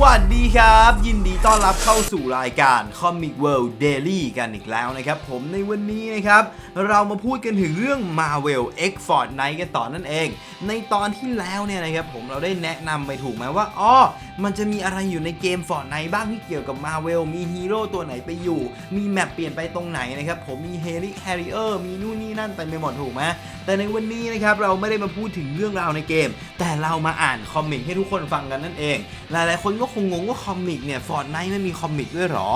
วัสดีครับ ยินดีต้อนรับเข้าสู่รายการ Comic World Daily กันอีกแล้วนะครับ ผมในวันนี้นะครับ เรามาพูดกันถึงเรื่อง Marvel X Fortnite กันต่อนนั่นเอง ในตอนที่แล้วเนี่ยนะครับผมเราได้แนะนำไปถูกไหมว่าอ๋อมันจะมีอะไรอยู่ในเกม Fortnite บ้างที่เกี่ยวกับ Marvel มีฮีโร่ตัวไหนไปอยู่ มีแมปเปลี่ยนไปตรงไหนนะครับ ผมมีเฮลิแฮริเออร์มีนู่นนี่นั่นเต็มไปหมดถูกไหมแต่ในวันนี้นะครับเราไม่ได้มาพูดถึงเรื่องราวในเกม แต่เรามาอ่านคอมิกให้ทุกคนฟังกันนั่นเอง หลายๆ คนก็คงงงว่าคอมิกเนี่ยฟอร์ดไนท์ไม่มีคอมิกด้วยหรอ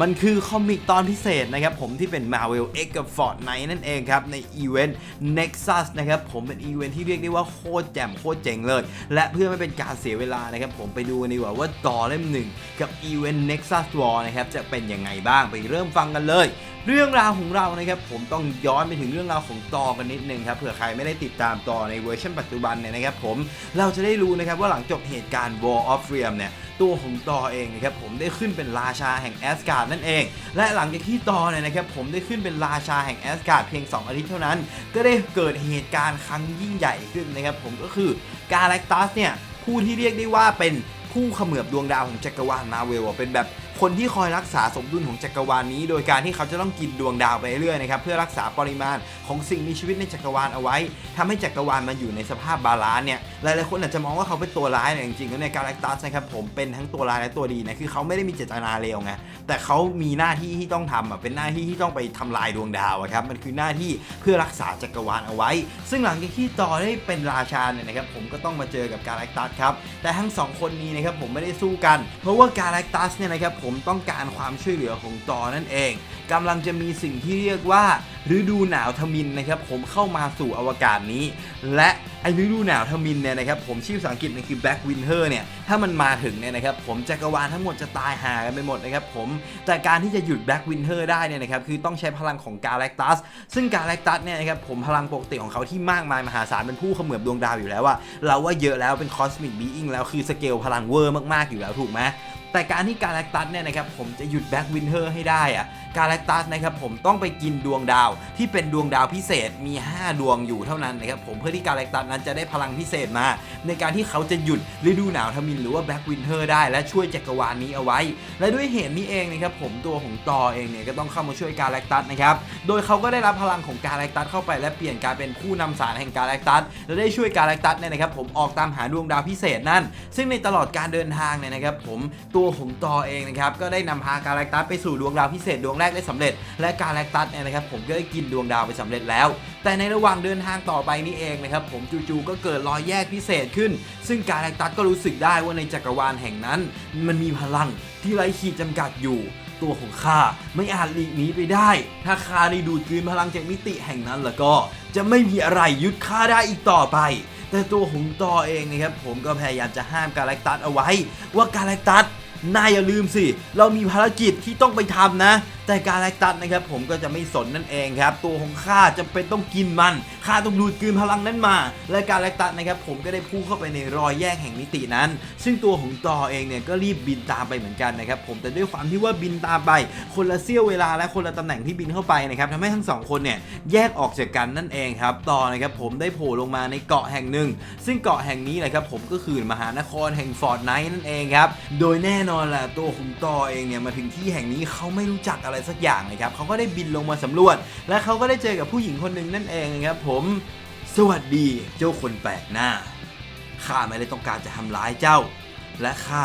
มันคือคอมิกตอนพิเศษนะครับผมที่เป็น Marvel X กับ Fortnite นั่นเองครับ ในอีเวนต์ Nexus นะครับผมเป็นอีเวนต์ที่เรียกได้ว่าโคตรแจ่มโคตรเจ๋งเลย และเพื่อไม่เป็นการเสียเวลานะครับผมไปดูกันดีกว่าว่าต่อเล่มหนึ่งกับอีเวนต์ Nexus War นะครับจะเป็นยังไงบ้างไปเริ่มฟังกันเลย เรื่องราวของเรานะครับผมต้องย้อนไปถึงเรื่องราวของตอกันนิดนึงครับเผื่อใครไม่ได้ติดตามตอในเวอร์ชันปัจจุบันเนี่ยนะครับผมเราจะได้รู้นะครับว่าหลังจบเหตุการณ์ War of Realm เนี่ยตัวของตอเองนะครับผมได้ขึ้นเป็นราชาแห่งแอสการ์ดนั่นเอง และหลังจากที่ตอเนี่ยนะครับผมได้ขึ้นเป็นราชาแห่งแอสการ์ดเพียง 2 อาทิตย์เท่านั้น ก็ได้เกิดเหตุการณ์ครั้งยิ่งใหญ่ขึ้นนะครับผมก็คือกาแล็กตัสเนี่ยผู้ที่เรียกได้ว่าเป็น ผู้เขมือบดวงดาวของจักรวาลมาเวลเป็นแบบคนที่คอยรักษาสมดุลของจักรวาลนี้ โดยการที่เขาจะต้องกินดวงดาวไปเรื่อยๆนะครับเพื่อรักษาปริมาณของสิ่งมีชีวิตในจักรวาลเอาไว้ทำให้จักรวาลมันอยู่ในสภาพบาลานซ์เนี่ยหลายๆคนอาจจะมองว่าเขาเป็นตัวร้ายเนี่จริงๆแล้วในกาแล็กตัสนะครับผมเป็นทั้งตัวร้ายและตัวดีนะคือเขาไม่ได้มีเจตนาเลวไงแต่เขามีหน้าที่ที่ต้องทำอะเป็นหน้าที่ที่ต้องไปทำลายดวงดาวอะครับมันคือหน้าที่เพื่อรักษาจักรวาลเอาไว้ ซึ่งหลังจากที่ต่อได้เป็นราชาเนี่ยนะครับผมก็ต้องมาเจอกับกาแล็กตัสครับแต่ทั้งสองคนนี้นะครับผมไม่ได้สู้กัน เพราะว่ากาแล็กตัสเนี่ยนะครับผมต้องการความช่วยเหลือของตอนั่นเองกำลังจะมีสิ่งที่เรียกว่า ฤดูหนาวทมินนะครับผมเข้ามาสู่อวกาศนี้ และไอ้ฤดูหนาวทมินเนี่ยนะครับผมชื่อภาษาอังกฤษมันคือ Black Winter เนี่ยถ้ามันมาถึงเนี่ยนะครับผมจักรวาลทั้งหมดจะตายหากันไปหมดนะครับผมแต่การที่จะหยุด Black Winter ได้เนี่ยนะครับคือต้องใช้พลังของกาแล็กตัสซึ่งกาแล็กตัสเนี่ยนะครับผมพลังปกติของเขาที่มากมายมหาศาลเป็นผู้เขมือบดวงดาวอยู่แล้วว่าเราว่าเยอะแล้วเป็นคอสมิกบีอิงแล้วคือสเกลพลังเวอร์มากๆอยู่แล้วถูกไหมแต่การที่กาแล็กตัสเนี่ยนะครับผมจะหยุดแบ็กวินเทอร์ให้ได้อะกาแล็กตัสนะครับผมต้องไปกินดวงดาวที่เป็นดวงดาวพิเศษมี 5 ดวงอยู่เท่านั้นนะครับผมเพื่อที่กาแล็กตัสนั้นจะได้พลังพิเศษมา ในการที่เขาจะหยุดฤดูหนาวทมินหรือว่าแบ็กวินเทอร์ได้และช่วยจักรวาลนี้เอาไว้ และด้วยเหตุนี้เองนะครับผมตัวของตอเองเนี่ยก็ต้องเข้ามาช่วยกาแล็กตัสนะครับโดยเขาก็ได้รับพลังของกาแล็กตัสเข้าไปและเปลี่ยนกายเป็นผู้นำสารแห่งกาแล็กตัสและได้ช่วยกาแล็กตัสเนี่ยนะครับผมออกตามหาดวงดาวพิเศษนั่น ซึ่งในตลอดการเดินทางเนี่ยนะครับผมตัวของตอเองนะครับก็ได้นำพากาแล็กตัสไปสู่ดวงดาวพิเศษดวงแรกได้สำเร็จ และกาแล็กตัสเนี่ยนะครับผมก็ได้กินดวงดาวไปสำเร็จแล้ว แต่ในระหว่างเดินทางต่อไปนี่เองนะครับผมจู่ๆก็เกิดรอยแยกพิเศษขึ้น ซึ่งกาแล็กตัสก็รู้สึกได้ว่าในจักรวาลแห่งนั้น มันมีพลังที่ไร้ขีดจำกัดอยู่ตัวของข้าไม่อาจหลีกหนีไปได้ ถ้าข้าได้ดูดกลืนพลังจากมิติแห่งนั้นแล้วก็จะไม่มีอะไรยึดข้าได้อีกต่อไป แต่ตัวของตอเองนะครับผมก็พยายามจะห้ามกาแล็กตัสเอาไว้ ว่ากาแล็กตัสนายอย่าลืมสิ เรามีภารกิจที่ต้องไปทำนะแต่การแลกตัสนะครับผมก็จะไม่สนนั่นเองครับตัวของข้าจะเป็นต้องกินมันข้าต้องดูดกลืนพลังนั้นมา และการแลกตัสนะครับผมก็ได้พุ่งเข้าไปในรอยแยกแห่งมิตินั้น ซึ่งตัวของตอเองเนี่ยก็รีบบินตามไปเหมือนกันนะครับผมแต่ด้วยความที่ว่าบินตามไป คนละเสี้ยวเวลาและคนละตำแหน่งที่บินเข้าไปนะครับทำให้ทั้งสองคนเนี่ยแยกออกจากกันนั่นเองครับต่อนะครับผมได้โผล่ลงมาในเกาะแห่งหนึ่ง ซึ่งเกาะแห่งนี้แหละครับผมก็คือมหานครแห่งฟอร์ดไนท์นั่นเองครับโดยแน่นอนแหละตัวของตอเองเนี่ยมาถึงที่แห่งนี้เขาไม่รู้จักอะไระไรสักอย่างเลยครับเขาก็ได้บินลงมาสำรวจ และเขาก็ได้เจอกับผู้หญิงคนหนึ่งนั่นเองครับผมสวัสดีเจ้าคนแปลกหน้าข้าไม่ได้ต้องการจะทำร้ายเจ้า และข้า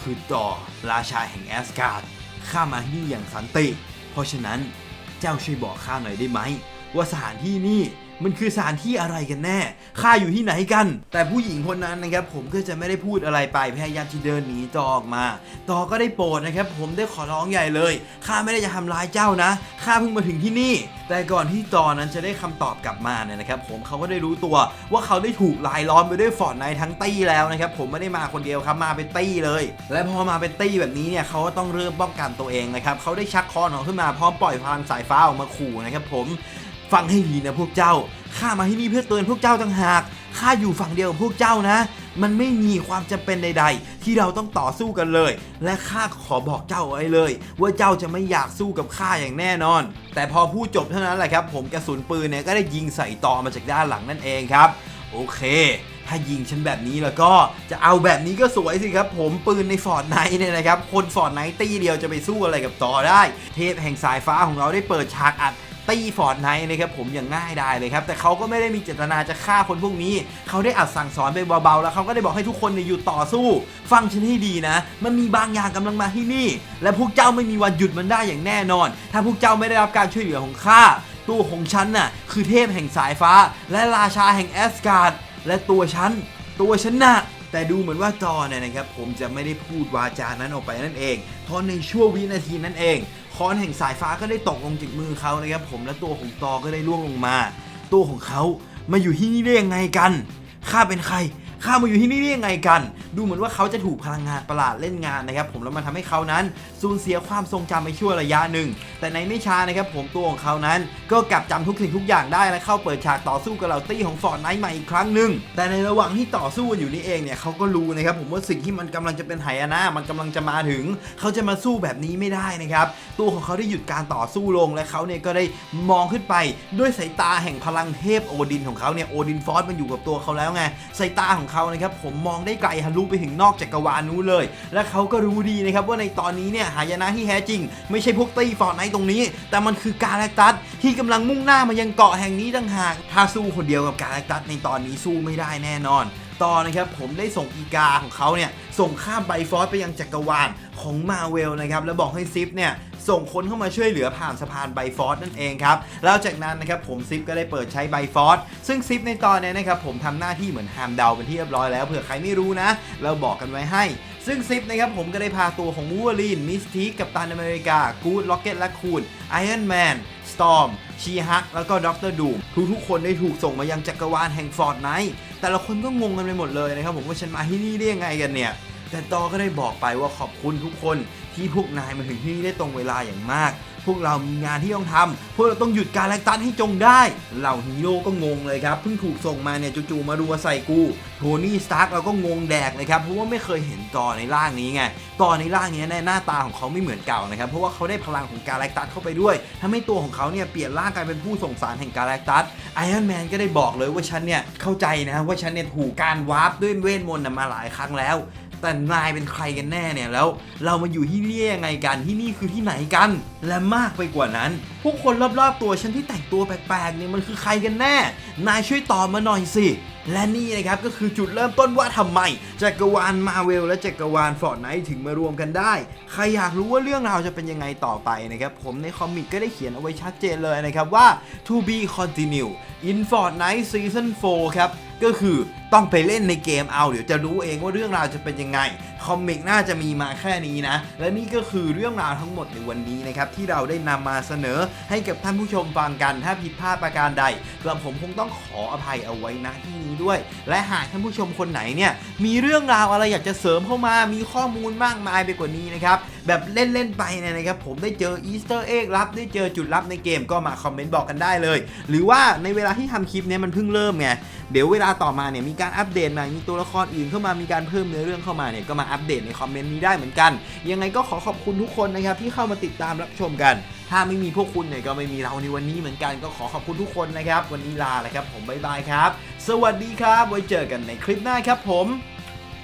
คือต่อราชาแห่งแอสการ์ดข้ามาที่นี่อย่างสันติ เพราะฉะนั้นเจ้าช่วยบอกข้าหน่อยได้ไหม ว่าสถานที่นี่ มันคือสถานที่อะไรกันแน่ข้าอยู่ที่ไหนกัน แต่ผู้หญิงคนนั้นนะครับผมก็จะไม่ได้พูดอะไรไปพยายามที่เดินหนีต่อออกมา ต่อก็ได้โปรดนะครับผมได้ขอร้องใหญ่เลยข้าไม่ได้จะทำร้ายเจ้านะข้าเพิ่งมาถึงที่นี่ แต่ก่อนที่ตอนั้นจะได้คำตอบกลับมาเนี่ยนะครับผมเขาก็ได้รู้ตัวว่าเขาได้ถูกลายล้อมไปด้วยฟอร์ดไนทั้งตี้แล้วนะครับผมไม่ได้มาคนเดียวครับมาเป็นตี้เลย และพอมาเป็นตี้แบบนี้เนี่ยเขาก็ต้องเริ่มป้องกันตัวเองนะครับเขาได้ชักคอนออกขึ้นมาพร้อมปล่อยพลังสายฟ้าออกมาขู่นะครับผม ฟังให้ดีนะพวกเจ้า ข้ามาที่นี่เพื่อเตือนพวกเจ้าต่างหาก ข้าอยู่ฝั่งเดียวกับพวกเจ้านะ มันไม่มีความจำเป็นใด ๆ ที่เราต้องต่อสู้กันเลย และข้าขอบอกเจ้าไว้เลย ว่าเจ้าจะไม่อยากสู้กับข้าอย่างแน่นอน แต่พอพูดจบเท่านั้นแหละครับ ผมกระสุนปืนเนี่ยก็ได้ยิงใส่ต่อมาจากด้านหลังนั่นเองครับ โอเค ถ้ายิงฉันแบบนี้แล้วก็จะเอาแบบนี้ก็สวยสิครับผมปืนในฟอร์ดไนท์เนี่ยนะครับ คนฟอร์ดไนท์ตี้เดียวจะไปสู้อะไรกับต่อได้ เทพแห่งสายฟ้าของเราได้เปิดฉากอัด ตีฟอร์ดไนท์นะครับผมอย่างง่ายได้เลยครับ แต่เขาก็ไม่ได้มีเจตนาจะฆ่าคนพวกนี้ เขาได้อัดสั่งสอนไปเบาๆ แล้วเขาก็ได้บอกให้ทุกคนเนี่ยหยุดต่อสู้ ฟังฉันให้ดีนะ มันมีบางอย่างกำลังมาที่นี่ และพวกเจ้าไม่มีวันหยุดมันได้อย่างแน่นอน ถ้าพวกเจ้าไม่ได้รับการช่วยเหลือของข้าตัวของฉันน่ะคือเทพแห่งสายฟ้า และราชาแห่งแอสการ์ดและตัวฉันตัวฉันน่ะแต่ดูเหมือนว่าจอเนี่ยนะครับผมจะไม่ได้พูดวาจานั้นออกไปนั่นเองเพราะในช่วงวินาทีนั้นเอง ค้อนแห่งสายฟ้าก็ได้ตกลงจากมือเขานะครับผมและตัวของตอก็ได้ล่วงลงมา ตัวของเขามาอยู่ที่นี่ได้ยังไงกันข้าเป็นใคร ข้ามาอยู่ที่นี่ได้ยังไงกัน ดูเหมือนว่าเขาจะถูกพลังงานประหลาดเล่นงานนะครับผมแล้วมันทำให้เขานั้นสูญเสียความทรงจำไปชั่วระยะหนึ่ง แต่ในไม่ช้านะครับผมตัวของเขานั้น ก็กลับจำทุกสิ่งทุกอย่างได้และเข้าเปิดฉากต่อสู้กับเหล่าตี้ของฟอร์ดไนท์ใหม่อีกครั้งหนึ่งแต่ในระหว่างที่ต่อสู้กันอยู่นี่เองเนี่ยเขาก็รู้นะครับผมว่าสิ่งที่มันกำลังจะเป็นไหยนะมันกำลังจะมาถึง เขาจะมาสู้แบบนี้ไม่ได้นะครับตัวของเขาได้หยุดการต่อสู้ลงและเขาเนี่ยก็ได้มองขึ้นไปด้วยสายตาแห่งพลังเทพโอดินของเขาเนี่ยโอดินฟอสมันอยู่กับตัวเขาแล้วไงสายตาของเขานะครับผมมองได้ไกลทะลุไปถึงนอกจักรวาลนู้นเลย และเขาก็รู้ดีนะครับว่าในตอนนี้เนี่ยหายนะที่แท้จริง ไม่ใช่พวกตี้ฟอร์ไนท์ตรงนี้ แต่มันคือกาแล็กตัสที่กำลังมุ่งหน้ามายังเกาะแห่งนี้ต่างหากถ้าสู้คนเดียวกับกาแล็กตัสในตอนนี้สู้ไม่ได้แน่นอนต่อนะครับผมได้ส่งอีกาของเขาเนี่ยส่งข้ามไบฟอสไปยังจักรวาลของมาเวลนะครับแล้วบอกให้ซิฟเนี่ย ส่งคนเข้ามาช่วยเหลือผ่านสะพานไบฟอสนั่นเองครับแล้วจากนั้นนะครับผมซิฟก็ได้เปิดใช้ไบฟอสซึ่งซิฟในตอนนี้นะครับผมทำหน้าที่เหมือนฮามเดาเป็นที่เรียบร้อยแล้วเผื่อใครไม่รู้นะ เราบอกกันไว้ให้ ซึ่งซิฟนะครับผมก็ได้พาตัวของวูเวอรีนมิสทีกับตันอเมริกากูดล็อกเก็ตและคูนไอรอนแมนสตอมชีฮักแล้วก็ด็อกเตอร์ดูมทุกๆคนได้ถูกส่งมายังจักรวาลแห่งฟอร์ดไนท์แต่ละคนก็งงกันไปหมดเลยนะครับผมว่าฉันมาที่นี่ได้ยังไงกันเนี่ย แต่ตอก็ได้บอกไปว่าขอบคุณทุกคนที่พวกนายมาถึงที่นี่ได้ตรงเวลาอย่างมาก พวกเรามีงานที่ต้องทำพวกเราต้องหยุดการแลกตันให้จงได้ เหล่าฮีโร่ก็งงเลยครับ เพิ่งถูกส่งมาเนี่ยจู่ๆมารัวใส่กู โทนี่สตาร์กเราก็งงแดกเลยครับ เพราะว่าไม่เคยเห็นกอในร่างนี้ไงกอในร่างนี้ในหน้าตาของเขาไม่เหมือนเก่านะครับ เพราะว่าเขาได้พลังของการแลกตัสเข้าไปด้วยทำให้ตัวของเขาเนี่ยเปลี่ยนร่างกลายเป็นผู้ส่งสารแห่งการแลกตัสไอรอนแมนก็ได้บอกเลยว่าฉันเนี่ยเข้าใจนะว่าฉันเนี่ยถูกการวาร์ปด้วยเวทมนต์มาหลายครั้งแล้ว แต่นายเป็นใครกันแน่เนี่ยแล้ว เรามาอยู่ที่นี่ยังไงกันที่นี่คือที่ไหนกัน และมากไปกว่านั้น พวกคนรอบๆตัวฉันที่แต่งตัวแปลกๆเนี่ยมันคือใครกันแน่ นายช่วยตอบมาหน่อยสิและนี่นะครับก็คือจุดเริ่มต้นว่าทำไมจักรวาลมาเวลและจักรวาลฟอร์ดไนท์ถึงมารวมกันได้ ใครอยากรู้ว่าเรื่องราวจะเป็นยังไงต่อไปนะครับ ผมในคอมิกก็ได้เขียนเอาไว้ชัดเจนเลยนะครับว่า to be continue in Fortnite season 4 ครับ ก็คือต้องไปเล่นในเกมเอา เดี๋ยวจะรู้เองว่าเรื่องราวจะเป็นยังไง คอมิกน่าจะมีมาแค่นี้นะ และนี่ก็คือเรื่องราวทั้งหมดในวันนี้นะครับ ที่เราได้นำมาเสนอให้กับท่านผู้ชมฟังกัน ถ้าผิดพลาดประการใดกระผมคงต้องขออภัยเอาไว้ณที่นี้ด้วย และหากท่านผู้ชมคนไหนเนี่ยมีเรื่องราวอะไรอยากจะเสริมเข้ามา มีข้อมูลมากมายไปกว่านี้นะครับแบบเล่นๆไปเนี่ยนะครับผมได้เจออีสเตอร์เอ็กลับได้เจอจุดลับในเกมก็มาคอมเมนต์บอกกันได้เลย หรือว่าในเวลาที่ทำคลิปเนี้ยมันเพิ่งเริ่มไงเดี๋ยวเวลาต่อมาเนี่ยมีการอัปเดตใหม่มีตัวละครอื่นเข้ามามีการเพิ่มเนื้อเรื่องเข้ามาเนี่ยก็มาอัปเดตในคอมเมนต์นี้ได้เหมือนกัน ยังไงก็ขอขอบคุณทุกคนนะครับที่เข้ามาติดตามรับชมกัน ถ้าไม่มีพวกคุณเนี่ยก็ไม่มีเราในวันนี้เหมือนกันก็ขอขอบคุณทุกคนนะครับ วันนี้ลาแล้วครับผมบ๊ายบายครับ สวัสดีครับ ไว้เจอกันในคลิปหน้าครับผม